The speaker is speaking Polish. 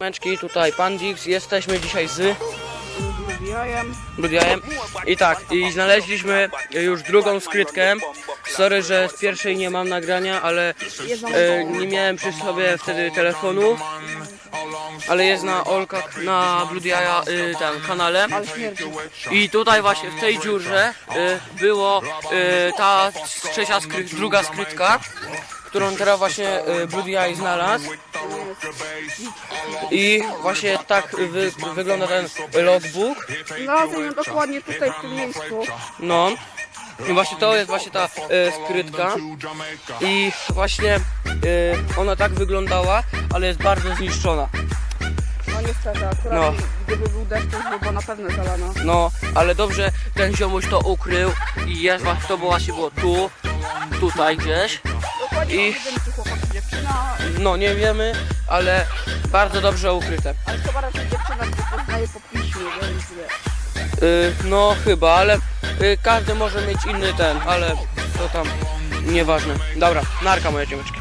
Meczki, tutaj Pandix, jesteśmy dzisiaj z Lubiajem. Brudiajem i tak, i znaleźliśmy już drugą skrytkę. Sorry, że z pierwszej nie mam nagrania, ale e, nie miałem przy sobie wtedy telefonu. Ale jest na Olkach, na Bludiaja y, tam kanale. Ale. I tutaj właśnie w tej dziurze y, było y, ta trzecia druga skrytka, którą teraz właśnie y, Eye znalazł. I właśnie tak wy, wygląda ten logbook. Znalazłem ją dokładnie tutaj w tym miejscu. No. I właśnie to jest właśnie ta y, skrytka. I właśnie y, ona tak wyglądała, ale jest bardzo zniszczona. No niestety, akurat No. gdyby był deszcz, to już by była na pewno zalana. No, ale dobrze ten ziomuś to ukrył i jest właśnie, to było właśnie było tu, tutaj gdzieś. Dokładnie I- I... wiem, czy chłopak czy dziewczyna, No nie wiemy, ale bardzo dobrze ukryte. ale chyba raczej dziewczyna, która poznaje po piśmie, więc wie. Y, no chyba, ale y, każdy może mieć inny ten, ale to tam nieważne. Dobra, narka moje dziewczynki.